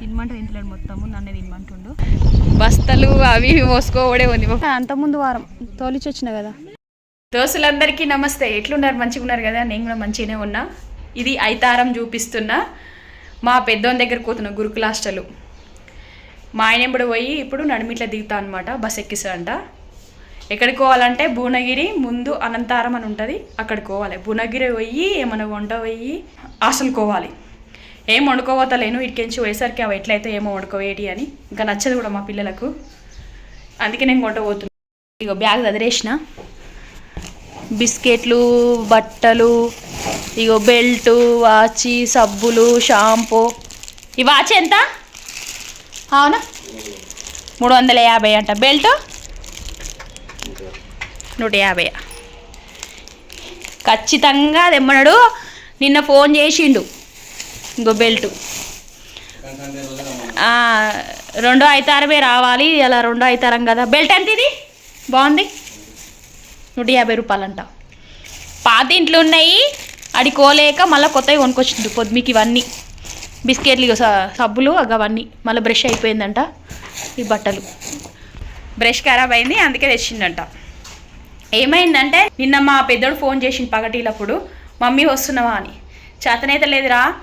తినమంటే తింటలేడు మొత్తము నన్నే తినమంటుండు. బస్తలు అవి ఇవి మోసుకోవడే ఉంది అంత ముందు వారం తోలిచి వచ్చిన కదా. దోస్తులందరికీ నమస్తే. ఎట్లున్నారు? మంచిగా ఉన్నారు కదా? నేను కూడా మంచిగానే ఉన్నా. ఇది ఐతారం చూపిస్తున్నా మా పెద్దోని దగ్గర పోతున్నా గురుకుల హాస్టల్. మా ఆయన ఇప్పుడు పోయి ఇప్పుడు నడిమిట్ల దిగుతా అనమాట బస్ ఎక్కిస్తాడంట. ఎక్కడికి పోవాలంటే భువనగిరి ముందు అనంతారం అని ఉంటుంది. అక్కడికి పోవాలి. భువనగిరి పోయి ఏమైనా వంట పోయి హాస్టల్కి పోవాలి. ఏం వండుకోవతలేను ఇటుకెంచి పోయేసరికి అవి ఎట్లయితే ఏమో వండుకోవేటి అని. ఇంకా నచ్చదు కూడా మా పిల్లలకు. అందుకే నేను వంట పోతున్నా ఇగో బ్యాగ్ చదిరేసిన బిస్కెట్లు బట్టలు ఇగో బెల్టు వాచి సబ్బులు షాంపూ. ఈ వాచ్ ఎంత? అవునా? మూడు వందల యాభై అంట. బెల్ట్? నూట యాభై. ఖచ్చితంగా తెమ్మన్నాడు నిన్న ఫోన్ చేసిండు. ఇంకో బెల్ట్. రెండో అయితే అరవై రావాలి. అలా రెండో ఐతారం కదా. బెల్ట్ ఎంత ఇది? బాగుంది. నూట యాభై రూపాయలంట. పాత ఇంట్లో ఉన్నాయి. అడి కోలేక మళ్ళీ కొత్తవి కొనుక్కొచ్చిండు పొద్దుమికి ఇవన్నీ. బిస్కెట్లు స- సబ్బులు అవన్నీ. మళ్ళీ బ్రష్ అయిపోయిందంట ఈ బట్టలు. బ్రష్ ఖరాబ్ అయింది అందుకే తెచ్చిందంట ఏమైందంటే నిన్న మా పెద్దోడు ఫోన్ చేసిండు పగటిలప్పుడు మమ్మీ వస్తున్నావా? అని. చేతనైతే లేదురా.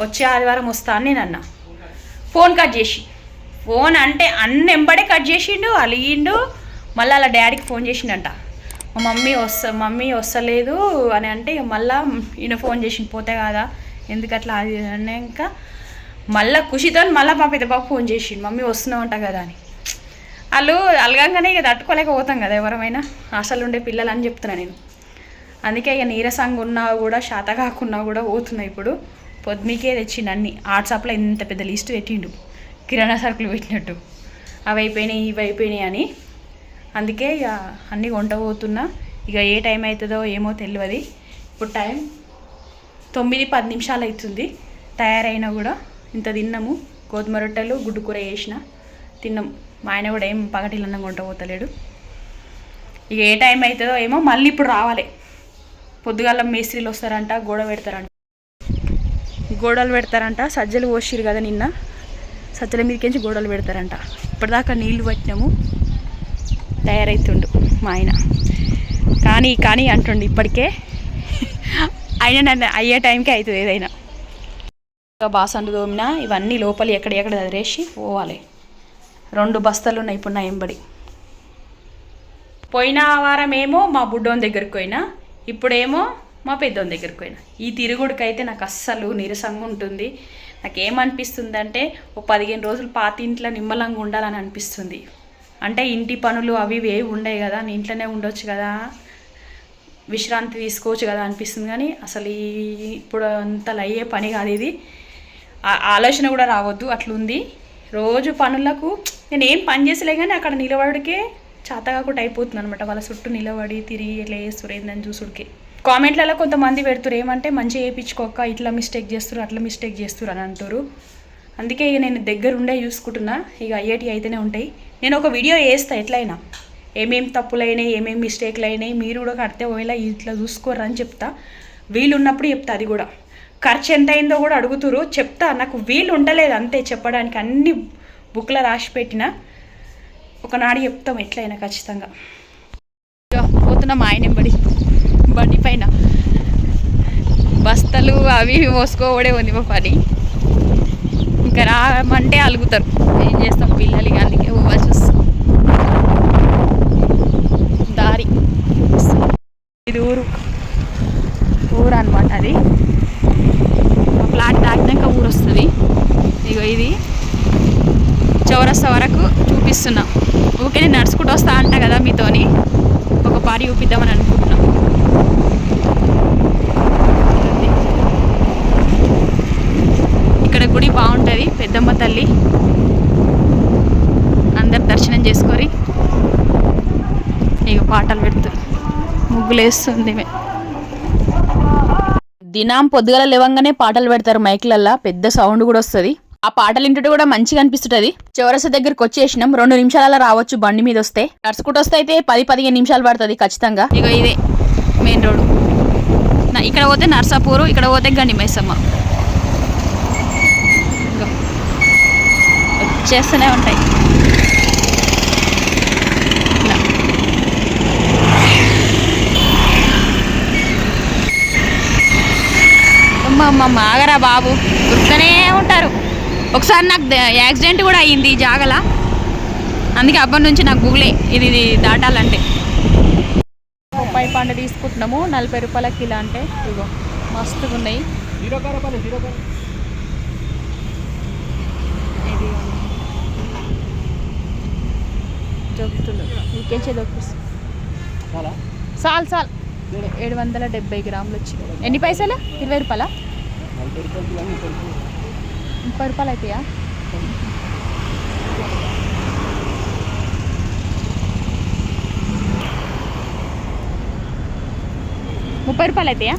వచ్చే ఆదివారం వస్తా అని నేను అన్నా. ఫోన్ కట్ చేసి. ఫోన్ అంటే అన్ని ఎంబడే కట్ చేసిండు అలిగిండు. మళ్ళీ అలా డాడీకి ఫోన్ చేసిండంట. మా మమ్మీ వస్త మమ్మీ వస్తలేదు అని అంటే ఇక మళ్ళా ఈయన ఫోన్ చేసిండు పోతే కదా? ఎందుకు అట్లా అది ఇది అన్నాక మళ్ళీ ఖుషితో మళ్ళీ మా పెద్దబాబు ఫోన్ చేసిండు మమ్మీ వస్తున్నావంట కదా అని. వాళ్ళు అలగంగానే ఇక తట్టుకోలేకపోతాం కదా ఎవరమైనా. అసలు ఉండే పిల్లలు అని చెప్తున్నా నేను. అందుకే ఇక నీరసంగా ఉన్నా కూడా శాత కాకున్నా కూడా పోతున్నా ఇప్పుడు. పొద్దుమికే తెచ్చిండు అన్ని. వాట్సాప్లో ఇంత పెద్ద లిస్ట్ పెట్టిండు. కిరాణా సరుకులు పెట్టినట్టు. అవి అయిపోయినాయి ఇవి అయిపోయినాయి అని. అందుకే ఇక అన్నీ కొంట పోతున్నా. ఇక ఏ టైం అవుతుందో ఏమో తెలియదు ఇప్పుడు టైం తొమ్మిది పది నిమిషాలు అవుతుంది తయారైనా కూడా ఇంత తిన్నాము. గోధుమ రొట్టెలు గుడ్డు కూర వేసిన తిన్నాం. మా ఆయన కూడా ఏం పగటిలన్నం కొంట పోతలేడు. ఇక ఏ టైం అవుతుందో ఏమో మళ్ళీ ఇప్పుడు రావాలి. పొద్దుగాల మేస్త్రీలు వస్తారంట గోడ పెడతారంట. గోడలు పెడతారంట. సజ్జలు పోసిరు కదా నిన్న. సజ్జల మీదకించి గోడలు పెడతారంట. ఇప్పటిదాకా నీళ్ళు పట్టినాము. తయారవుతుండు మా ఆయన. కానీ కానీ అంటుండు ఇప్పటికే. అయినా నన్ను అయ్యే టైంకి అవుతుంది ఏదైనా. ఇంకా బాసండు తోమినా ఇవన్నీ లోపలి ఎక్కడ ఎక్కడ చదిరేసి పోవాలి. రెండు బస్తాలు ఉన్నాయి ఇప్పుడు నా ఎంబడి. పోయిన వారం ఏమో మా బుడ్డోన్ దగ్గరికి పోయినా. ఇప్పుడేమో మా పెద్దోని దగ్గరికి పోయినా. ఈ తిరుగుడికి అయితే నాకు అస్సలు నీరసంగా ఉంటుంది. నాకు అంటే ఓ పదిహేను రోజులు పాత ఇంట్లో నిమ్మలంగా ఉండాలని అనిపిస్తుంది. అంటే ఇంటి పనులు అవి ఇవి ఏవి ఉండవు కదా నేను ఇంట్లోనే ఉండొచ్చు కదా విశ్రాంతి తీసుకోవచ్చు కదా అనిపిస్తుంది. కానీ అసలు ఈ ఇప్పుడు అంతలు అయ్యే పని కాదు ఇది. ఆలోచన కూడా రావద్దు అట్లుంది. రోజు పనులకు నేను ఏం పని చేసలే కానీ అక్కడ నిలబడికే చేత కూడా అయిపోతుంది అనమాట వాళ్ళ చుట్టూ నిలబడి తిరిగి ఇట్లా చేస్తారు కామెంట్లలో కొంతమంది పెడుతురు ఏమంటే మంచిగా వేయించుకోక ఇట్లా మిస్టేక్ చేస్తారు అట్లా మిస్టేక్ చేస్తారు అని అంటారు అందుకే ఇక నేను దగ్గర ఉండే చూసుకుంటున్నా ఇక అయ్యేటివి అయితేనే ఉంటాయి. నేను ఒక వీడియో వేస్తా ఎట్లయినా. ఏమేం తప్పులైనాయి ఏమేం మిస్టేక్లు అయినాయి మీరు కూడా కడితే ఒకవేళ ఇట్లా చూసుకోరు అని చెప్తా. వీలు ఉన్నప్పుడు చెప్తా అది కూడా. ఖర్చు ఎంత అయిందో కూడా అడుగుతురు చెప్తా. నాకు వీలు ఉండలేదు అంతే చెప్పడానికి. అన్ని బుక్లో రాసి పెట్టిన. ఒకనాడు చెప్తాం ఎట్లయినా ఖచ్చితంగా. పోతున్నాం ఆయన బడి బండి పైన. బస్తలు అవి మోసుకోవడే ఉంది మా పని. ఇంకా రామంటే అలుగుతారు. ఏం చేస్తాం పిల్లలు ఇక అందుకే పోవాల్సి వస్తుంది దారి ఇది ఊరు ఊరు అనమాట అది ఆ ఫ్లాట్ దాటినాక ఊరు వస్తుంది ఇగో ఇది చౌరస్తా వరకు చూపిస్తున్నా ఊకే నేను నడుచుకుంటూ వస్తా అంట కదా మీతోని ఒక పారి చూపిద్దామని అనుకుంటున్నా ఇది. ఇక్కడ గుడి బాగుంటుంది పెద్దమ్మ తల్లి అందరు దర్శనం చేసుకొని ఇక పాటలు పెడుతుంది. ముగ్గులు వేస్తుంది ఈమె. దినం పొద్దుగల లేవంగానే పాటలు పెడతారు మైక్లల్లా పెద్ద సౌండ్ కూడా వస్తుంది. ఆ పాటలు వింటుంటే కూడా మంచిగా అనిపిస్తుంటది. చౌరస దగ్గరకు వచ్చేసినాం రెండు నిమిషాలలో రావచ్చు బండి మీద వస్తే. నడుచుకుంటూ వస్తే అయితే పది పదిహేను నిమిషాలు పడుతుంది ఖచ్చితంగా. ఇక ఇదే మెయిన్ రోడ్ ఇక్కడ పోతే నర్సాపూరు ఇక్కడ పోతే గండి మైసమ్మ. వచ్చేస్తూనే ఉంటాయి. అమ్మ అమ్మ అమ్మ, ఆగరా బాబు గుర్తనే ఉంటారు. ఒకసారి నాకు యాక్సిడెంట్ కూడా అయ్యింది జాగల. అందుకే అప్పటి నుంచి నాకు గూగులే ఇది ఇది దాటాలంటే. బొప్పాయి పండు తీసుకుంటున్నాము నలభై రూపాయల కిలో అంటే ఇగో మస్తుగా ఉన్నాయి ఇది దొరుకుతుంది చాలా. చాలు చాలు ఏడు వందల డెబ్బై గ్రాములు వచ్చింది ఎన్ని పైసలు? ఇరవై రూపాయల? ముప్పై రూపాయలు అవుతాయా ముప్పై రూపాయలు అవుతాయా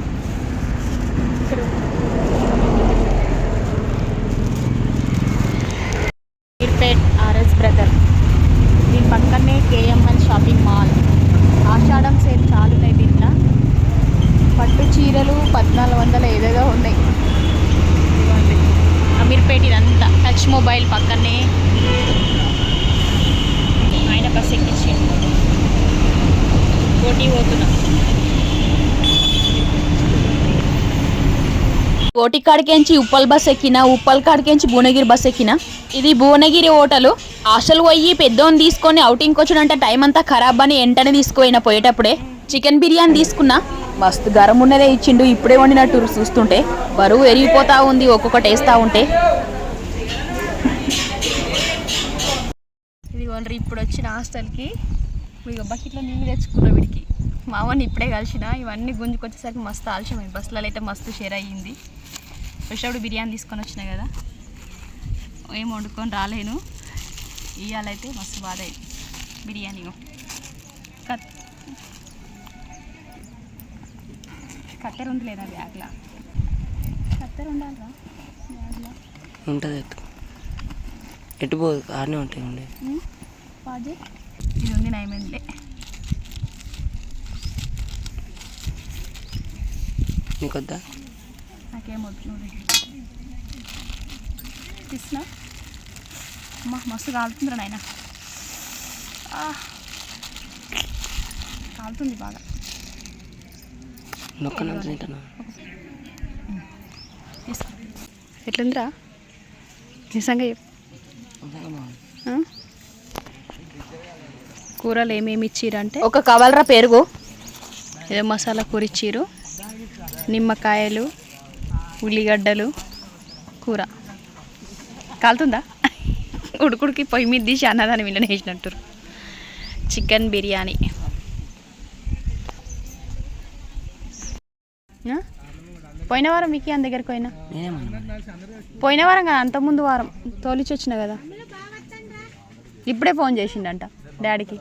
కోటికాడికేంచి ఉప్పల్ బస్ ఎక్కిన ఉప్పల్ కాడికేంచి భువనగిరి బస్ ఎక్కిన ఇది భువనగిరి హోటలు. ఆశలు పోయి పెద్దోని తీసుకొని అవుటింగ్కి వచ్చినంటే టైం అంతా ఖరాబ్ అని వెంటనే తీసుకుపోయిన పోయేటప్పుడే చికెన్ బిర్యానీ తీసుకున్నా. మస్తు గరం ఉన్నదే ఇచ్చిండు ఇప్పుడే వండినట్టు చూస్తుంటే. బరువు ఎరిగిపోతా ఉంది ఒక్కొక్కటి వేస్తూ ఉంటే. ఇది ఇప్పుడు వచ్చిన హాస్టల్కి. ఇక బకెట్లో నీళ్ళు తెచ్చుకున్నా వీడికి. మా అమ్మని ఇప్పుడే కలిసిన ఇవన్నీ గుంజుకొచ్చేసరికి మస్తు ఆలస్యమైంది బస్సులలో అయితే మస్తు షేర్ అయ్యింది. వచ్చేటప్పుడు బిర్యానీ తీసుకొని వచ్చిన కదా. ఏం వండుకొని రాలేను. ఇవాళైతే మస్తు బాధ అయింది. బిర్యానీ కత్ కత్తెర ఉంది లేదా బ్యాగ్లా? కత్తెర ఉండాలిరా బ్యాగ్లా. ఉంటుంది ఎత్తు. ఎటు పోదు ఆడనే పాజే ఇది ఉంది నయమెందులే నీకొద్దా? నాకేం వద్దు నువ్వు తీసినా? అమ్మా మస్తు కాలుతుందిరా నాయన. కాలుతుంది బాగా. ఎట్లుందిరా? నిజంగా? కూరలు ఏమేమి ఇచ్చిరంటే ఒక కవలరా పెరుగు. ఏదో మసాలా కూర ఇచ్చిర్రు. నిమ్మకాయలు ఉల్లిగడ్డలు కూర. కాలుతుందా? ఉడుకుడికి పొయ్యి మీద తీసి అన్నదాన్ని వీళ్ళని వేసినట్టు చికెన్ బిర్యానీ? పోయిన వారం మీకు అని దగ్గరికి పోయినా? పోయిన వారం కదా అంతకుముందు వారం. తోలిచి వచ్చిన కదా. ఇప్పుడే ఫోన్ చేసిండంట డాడీకి.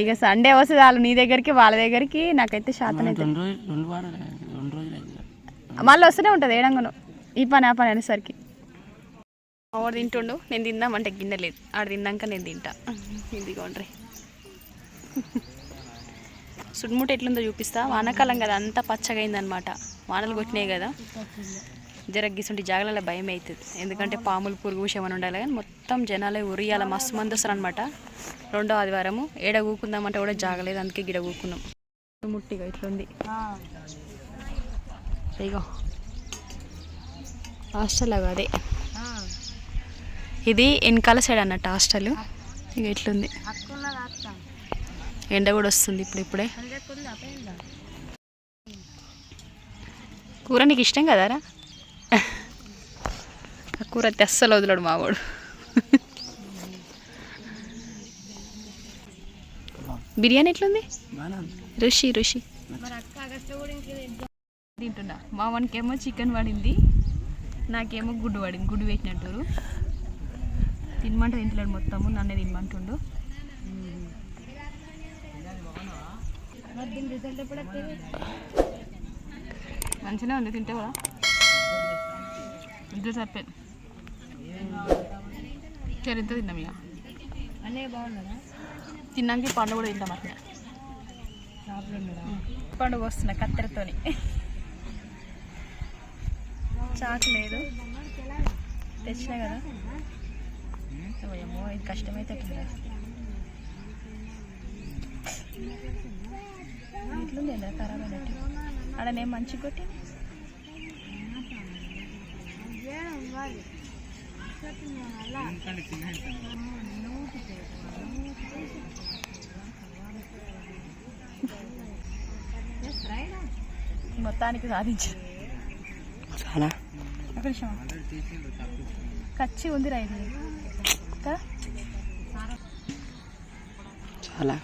ఇక సండే వస్తే చాలు నీ దగ్గరికి వాళ్ళ దగ్గరికి నాకైతే శాతం అయితే. రెండు రోజులు రెండు వారాలు రెండు రోజులు అయింది. మళ్ళీ వస్తూనే ఉంటుంది ఏడంగాను. ఈ పని ఆ పని అనేసరికి. ఆవిడ తింటుండు నేను తిందామంటే గిన్నె లేదు. ఆడ తిన్నాక నేను తింటా. ఇదిగోండ్రి సుడ్ముట ఎట్లుందో చూపిస్తా. వానాకాలం కదా అంతా పచ్చగా అయిందనమాట. వానలు కొట్టినాయి కదా. జర గిసుంటి జాగలలో భయం అవుతుంది ఎందుకంటే పాములు పురుగు విషయం ఉండాలి కానీ మొత్తం జనాలే ఉరియాల మస్తు మంది వస్తారు అనమాట రెండో ఆదివారము ఏడ కూకుందామంటే కూడా జాగలేదు అందుకే గిడ కూకున్నాం ముట్టిగా ఇట్లుంది. ఇగో. హాస్టల్ అదే. ఇది వెనకాల సైడ్ అన్నట్టు హాస్టల్. ఇక ఇట్లుంది. ఎండ కూడా వస్తుంది ఇప్పుడు ఇప్పుడే. కూర నీకు ఇష్టం కదారా ఆ కూర తెస్సలు వదలడు మావాడు. బిర్యానీ ఎట్లుంది? రుషి రుషి తింటున్నా. మా వానికేమో చికెన్ పడింది నాకేమో గుడ్డు పడింది గుడ్డు పెట్టినట్టు. తినమంటే తింటలేడు మొత్తము నన్నే తినమంటుండు. మంచిగా ఉంది తింటే కూడా. ఇద్దరు సరిపోయింది చరిత్ర తిన్నాం ఇక తిన్నాక ఈ పండు కూడా తింటాం అట్లా పండుగ వస్తున్నా కత్తెరతోని చాకు లేదు తెచ్చినా కదా ఏమో ఇది కష్టమైతే ఇట్లుంది ఎలా ఖరాబ్ అయినట్టు ఆడ నేను మంచి కొట్టి మొత్తానికి సాధించారు చాలా. కచ్చి ఉంది రా ఇది చాలా.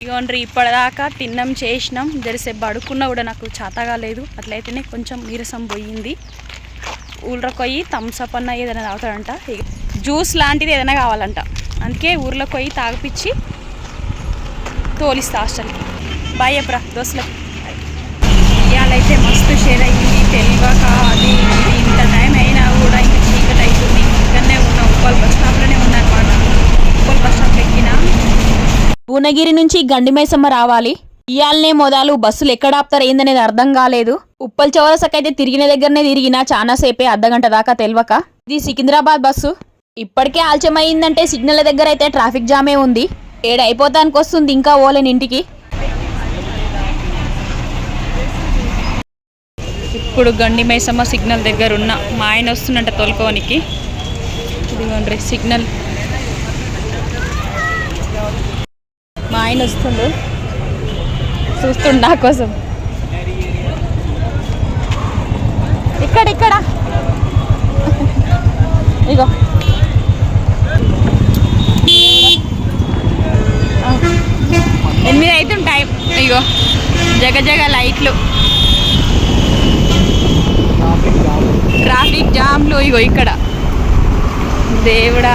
ఇగోండ్రి ఇప్పటిదాకా తిన్నాం చేసినాం. జరసేపు పడుకున్నా కూడా నాకు చేతగా లేదు అట్లయితేనే కొంచెం నీరసం పోయింది. ఊళ్ళో పోయి థమ్స్అప్ అన్న ఏదైనా తాగుతాడంట. జ్యూస్ లాంటిది ఏదైనా కావాలంట. అందుకే ఊర్లోకి పోయి తాగిపిచ్చి తోలిస్తా హాస్టల్కి బాయ్ చెప్పరా దోస్తులకు ఇవాళైతే మస్తు షేర్ అయ్యింది. తెలియక అది ఇంత టైం అయినా కూడా ఇంకా చీకటి అవుతుంది ఇక్కడనే ఉన్న ఉప్పల్ బస్ స్టాప్లోనే ఉన్నా అనమాట ఉప్పల్ బస్ స్టాప్ ఎక్కినా. భువనగిరి నుంచి గండిమైసమ్మ రావాలి. ఇయాలనే మొదలు బస్సులు ఎక్కడ ఆపుతారు ఏందనేది అర్థం కాలేదు. ఉప్పల్ చౌరసకైతే తిరిగిన దగ్గరనే తిరిగినా చాలా సేపే అర్ధగంట దాకా తెలియక ఇది సికింద్రాబాద్ బస్సు. ఇప్పటికే ఆలస్యం అయిందంటే సిగ్నల్ దగ్గర అయితే ట్రాఫిక్ జామే ఉంది. ఏడు అయిపోతానికి వస్తుంది ఇంకా ఓలేని ఇంటికి. ఇప్పుడు గండి మైసమ్మ సిగ్నల్ దగ్గర ఉన్న మా ఆయన వస్తున్నట్ట తోలుకోనికి ఇదిగోండి సిగ్నల్. మా ఆయన వస్తుండు. చూస్తుండు నా కోసం. ఇక్కడ ఇక్కడ. ఇగో. ఎనిమిది అవుతుంది టైం. ఇగో. జగ జగ లైట్లు. ట్రాఫిక్ జామ్లు ఇగో ఇక్కడ. దేవుడా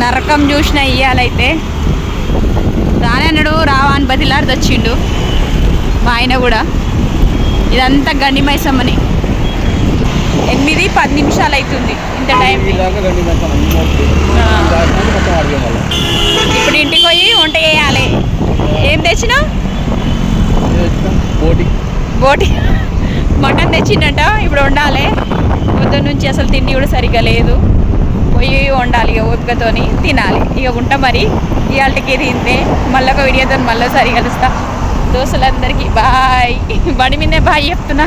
నరకం చూసిన ఇయ్యాలైతే. రానన్నాడు రావా అని బతిలాడి తెచ్చిండు మా ఆయన కూడా. ఇదంతా గండి మైసమ్మని ఎనిమిది పది నిమిషాలు అవుతుంది ఇంత టైం. ఇప్పుడు ఇంటికి పోయి వంట చేయాలి. ఏం తెచ్చినావు? బోటింగ్ బోటి. మటన్ తెచ్చిండట ఇప్పుడు వండాలి. పొద్దున్న నుంచి అసలు తిండి కూడా సరిగ్గా లేదు. పోయి వండాలి ఇక ఓపికతోని తినాలి. ఇక ఉంటా మరి. ఇవాళకి తింటే మళ్ళీ ఒక వీడియోతో మళ్ళీ సరి కలుస్తా దోస్తులందరికీ బాయ్. బడి మీదే బాయ్ చెప్తున్నా.